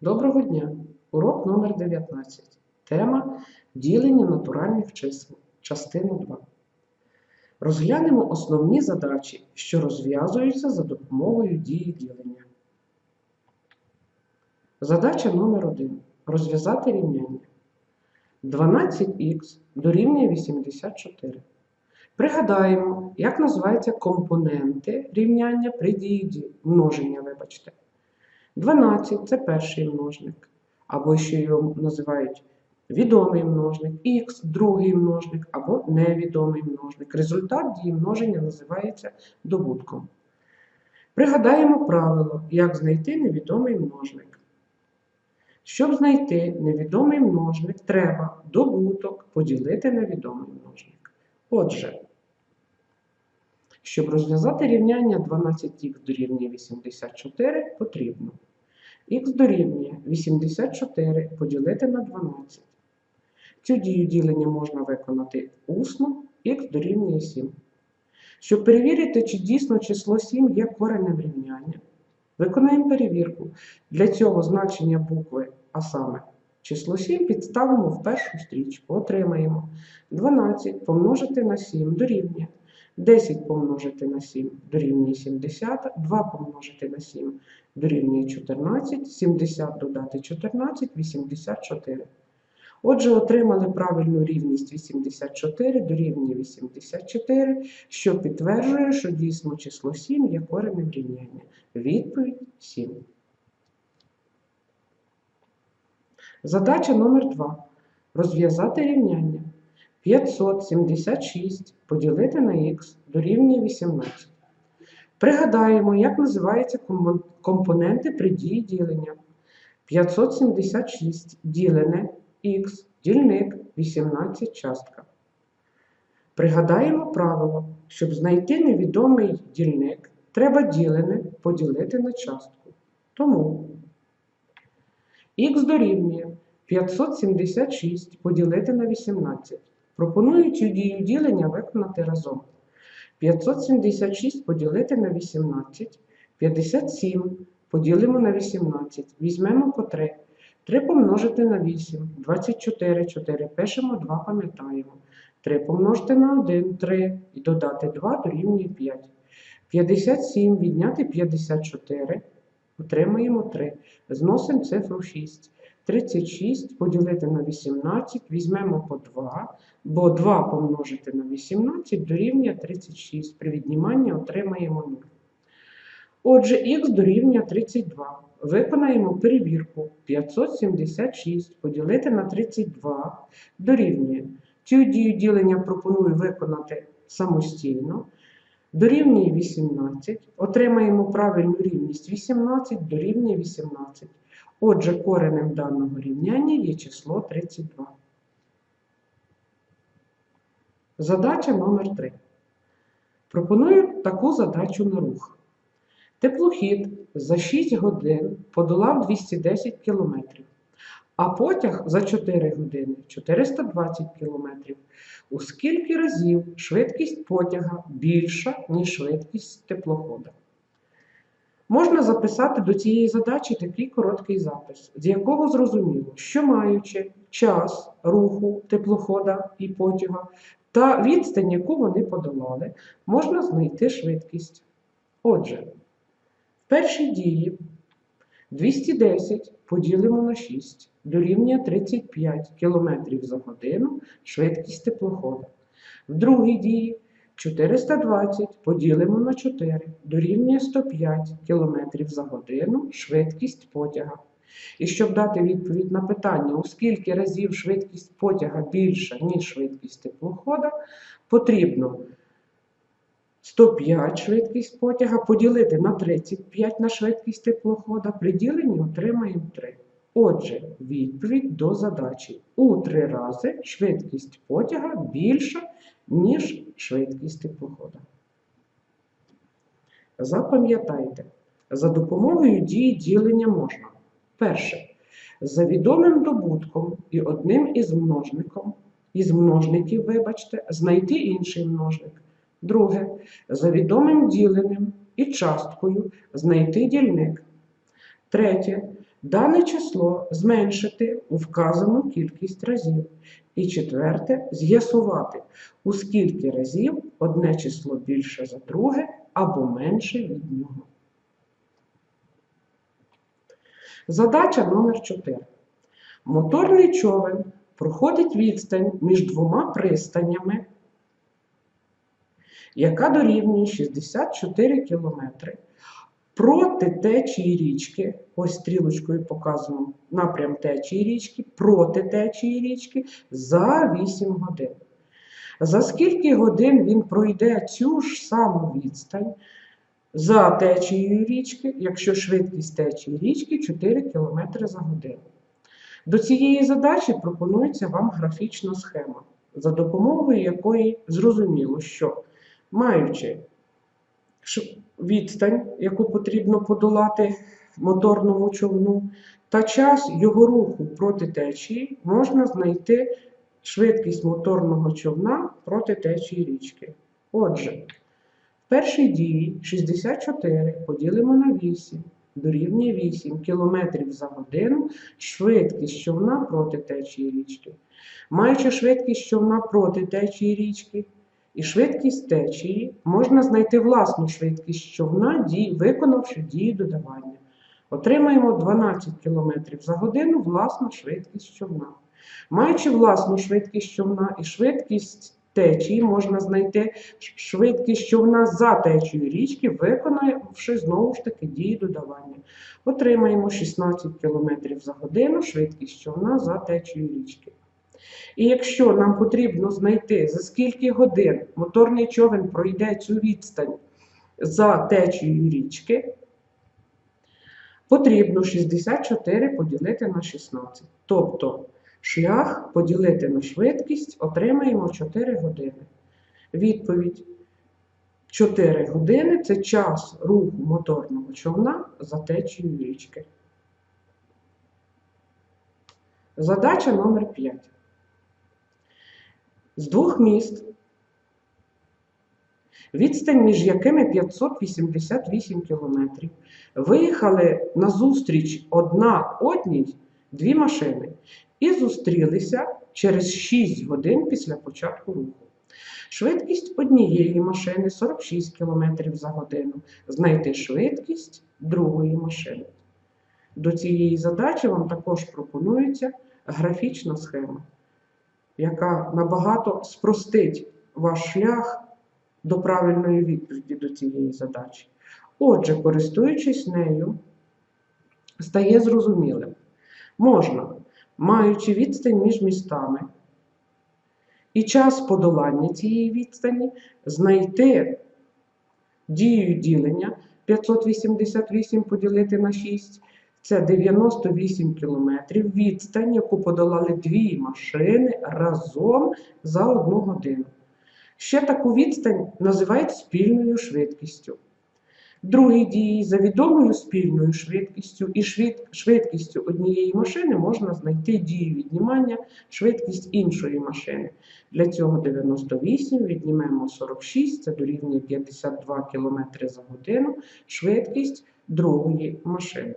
Доброго дня! Урок номер 19. Тема Ділення натуральних чисел. Частина 2. Розглянемо основні задачі, що розв'язуються за допомогою дії ділення. Задача номер 1. Розв'язати рівняння. 12х дорівнює 84. Пригадаємо, як називаються компоненти рівняння при дії множення, вибачте. 12 це перший множник, або ще його називають відомий множник, х другий множник або невідомий множник. Результат дії множення називається добутком. Пригадаємо правило, як знайти невідомий множник. Щоб знайти невідомий множник, треба добуток поділити на відомий множник. Отже, щоб розв'язати рівняння 12х дорівнює 84, потрібно х дорівнює 84 поділити на 12. Цю дію ділення можна виконати усно, х дорівнює 7. Щоб перевірити, чи дійсно число 7 є коренем рівняння, виконаємо перевірку. Для цього значення букви, а саме число 7 підставимо в першу стрічку. Отримаємо 12 помножити на 7 дорівнює 10 помножити на 7 дорівнює 70, 2 помножити на 7 дорівнює 14, 70 додати 14, 84. Отже, отримали правильну рівність 84 дорівнює 84, що підтверджує, що дійсно число 7 є коренем рівняння. Відповідь 7. Задача номер 2. Розв'язати рівняння. 576 поділити на х дорівнює 18. Пригадаємо, як називаються компоненти при дії ділення. 576 ділене х, дільник 18 частка. Пригадаємо правило, щоб знайти невідомий дільник, треба ділене поділити на частку. Тому х дорівнює 576 поділити на 18. Пропоную цю дію ділення виконати разом. 576 поділити на 18, 57 поділимо на 18, візьмемо по 3. 3 помножити на 8, 24, 4 пишемо, 2 пам'ятаємо. 3 помножити на 1, 3 і додати 2 дорівнює 5. 57 відняти 54, отримаємо 3. Зносимо цифру 6. 36 поділити на 18, візьмемо по 2, бо 2 помножити на 18 дорівнює 36. При відніманні отримаємо 0. Отже, х дорівнює 32. Виконаємо перевірку. 576 поділити на 32 дорівнює. Цю дію ділення пропоную виконати самостійно. Дорівнює 18. Отримаємо правильну рівність 18 дорівнює 18. Отже, коренем даного рівняння є число 32. Задача номер 3. Пропоную таку задачу на рух. Теплохід за 6 годин подолав 210 км, а потяг за 4 години 420 км. У скільки разів швидкість потяга більша, ніж швидкість теплохода? Можна записати до цієї задачі такий короткий запис, з якого зрозуміло, що маючи час руху теплохода і потяга та відстань, яку вони подолали, можна знайти швидкість. Отже, в першій дії 210 поділимо на 6 дорівнює 35 км за годину швидкість теплохода. В другій дії 420 поділимо на 4 дорівнює 105 км за годину швидкість потяга. І щоб дати відповідь на питання, у скільки разів швидкість потяга більша, ніж швидкість теплохода, потрібно 105 швидкість потяга поділити на 35 на швидкість теплохода, при діленні отримаємо 3. Отже, відповідь до задачі. У 3 рази швидкість потяга більша, ніж швидкість теплохода. Запам'ятайте, за допомогою дії ділення можна. Перше. За відомим добутком і одним із множником, із множників, вибачте, знайти інший множник. Друге. За відомим діленим і часткою знайти дільник. Третє. Дане число зменшити у вказану кількість разів. І четверте з'ясувати, у скільки разів одне число більше за друге або менше від нього. Задача номер 4. Моторний човен проходить відстань між двома пристанями, яка дорівнює 64 кілометри. Проти течії річки, ось стрілочкою показуємо напрям течії річки, проти течії річки за 8 годин. За скільки годин він пройде цю ж саму відстань за течією річки, якщо швидкість течії річки 4 км за годину? До цієї задачі пропонується вам графічна схема, за допомогою якої зрозуміло, що маючи відстань, яку потрібно подолати моторному човну, та час його руху проти течії, можна знайти швидкість моторного човна проти течії річки. Отже, в першій дії 64 поділимо на 8, дорівнює 8 км за годину швидкість човна проти течії річки. Маючи швидкість човна проти течії річки, і швидкість течії можна знайти власну швидкість човна, виконавши дію додавання. Отримаємо 12 км за годину власну швидкість човна. Маючи власну швидкість човна і швидкість течії, можна знайти швидкість човна за течією річки, виконавши знову ж таки дії додавання. Отримаємо 16 км за годину швидкість човна за течією річки. І якщо нам потрібно знайти, за скільки годин моторний човен пройде цю відстань за течією річки, потрібно 64 поділити на 16. Тобто шлях поділити на швидкість отримаємо 4 години. Відповідь 4 години це час руху моторного човна за течією річки. Задача номер 5 з двох міст, відстань між якими 588 кілометрів, виїхали на зустріч одна одній дві машини і зустрілися через 6 годин після початку руху. Швидкість однієї машини 46 км за годину. Знайти швидкість другої машини. До цієї задачі вам також пропонується графічна схема яка набагато спростить ваш шлях до правильної відповіді до цієї задачі. Отже, користуючись нею, стає зрозумілим, можна, маючи відстань між містами і час подолання цієї відстані, знайти дією ділення 588 поділити на 6 це 98 кілометрів відстань, яку подолали дві машини разом за одну годину. Ще таку відстань називають спільною швидкістю. Другій дії за відомою спільною швидкістю і швидкістю однієї машини можна знайти дію віднімання швидкість іншої машини. Для цього 98 віднімемо 46, це дорівнює 52 км за годину, швидкість другої машини.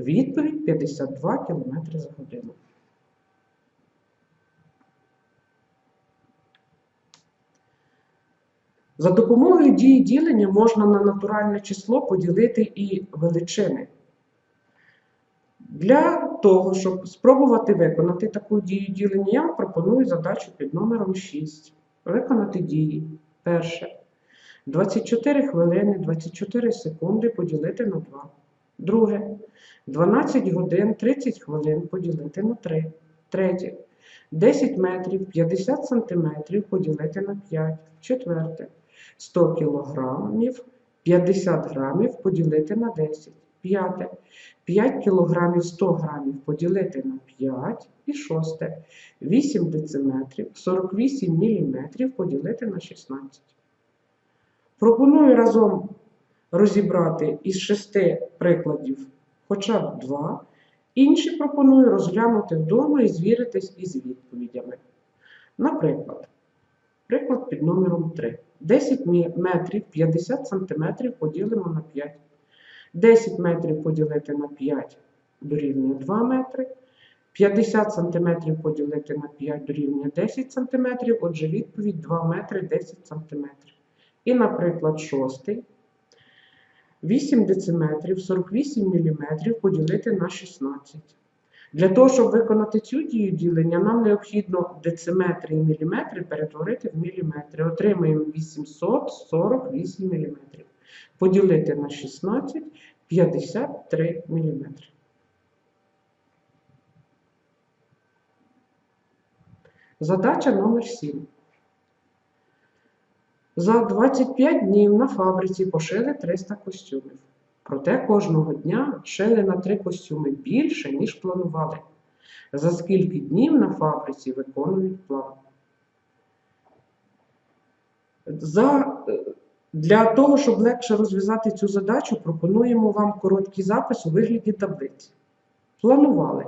Відповідь 52 км за годину. За допомогою дії ділення можна на натуральне число поділити і величини. Для того, щоб спробувати виконати таку дію ділення, я вам пропоную задачу під номером 6. Виконати дії. Перше. 24 хвилини 24 секунди поділити на 2. Друге. 12 годин 30 хвилин поділити на 3. Третє. 10 метрів 50 сантиметрів поділити на 5. Четверте. 100 кілограмів 50 грамів поділити на 10. П'яте. 5 кілограмів 100 грамів поділити на 5. І шосте. 8 дециметрів 48 міліметрів поділити на 16. Пропоную разом розібрати із шести прикладів хоча б два. Інші пропоную розглянути вдома і звіритись із відповідями. Наприклад, приклад під номером 3. 10 метрів 50 см поділимо на 5. 10 метрів поділити на 5 дорівнює 2 метри. 50 см поділити на 5 дорівнює 10 см, отже, відповідь 2 метри 10 см. І, наприклад, шостий. 8 дециметрів 48 мм поділити на 16. Для того, щоб виконати цю дію ділення, нам необхідно дециметри і міліметри перетворити в міліметри. Отримаємо 848 мм. Поділити на 16 53 мм. Задача номер 7. За 25 днів на фабриці пошили 300 костюмів. Проте кожного дня шили на 3 костюми більше, ніж планували. За скільки днів на фабриці виконують план? За, е, для того, щоб легше розв'язати цю задачу, пропонуємо вам короткий запис у вигляді таблиці. Планували.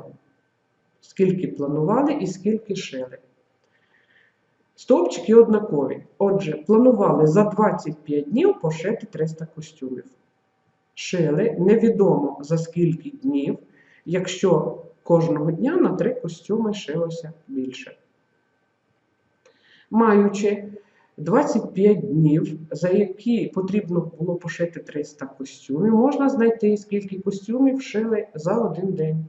Скільки планували і скільки шили. Стовпчики однакові. Отже, планували за 25 днів пошити 300 костюмів. Шили невідомо за скільки днів, якщо кожного дня на 3 костюми шилося більше. Маючи 25 днів, за які потрібно було пошити 300 костюмів, можна знайти, скільки костюмів шили за один день.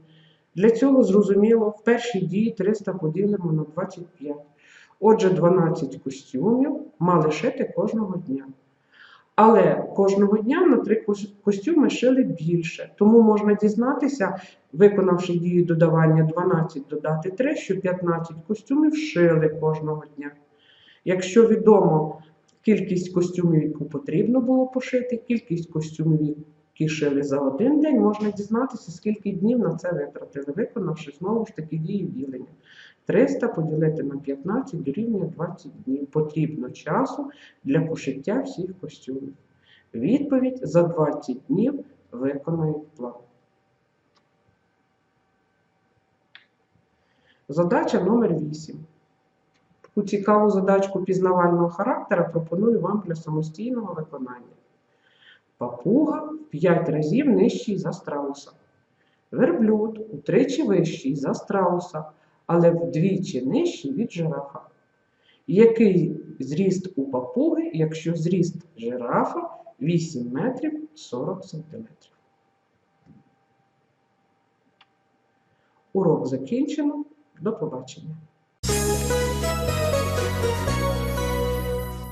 Для цього, зрозуміло, в першій дії 300 поділимо на 25. Отже, 12 костюмів мали шити кожного дня. Але кожного дня на три костюми шили більше. Тому можна дізнатися, виконавши дію додавання 12 додати 3, що 15 костюмів шили кожного дня. Якщо відомо кількість костюмів, яку потрібно було пошити, кількість костюмів, які шили за один день, можна дізнатися, скільки днів на це витратили, виконавши знову ж таки дію ділення. 300 поділити на 15 дорівнює 20 днів. Потрібно часу для пошиття всіх костюмів. Відповідь за 20 днів виконають план. Задача номер 8. Таку цікаву задачку пізнавального характера пропоную вам для самостійного виконання. Папуга в 5 разів нижчий за страуса. Верблюд утричі вищий за страуса, але вдвічі нижчий від жирафа. Який зріст у папуги, якщо зріст жирафа 8 метрів 40 сантиметрів? Урок закінчено. До побачення.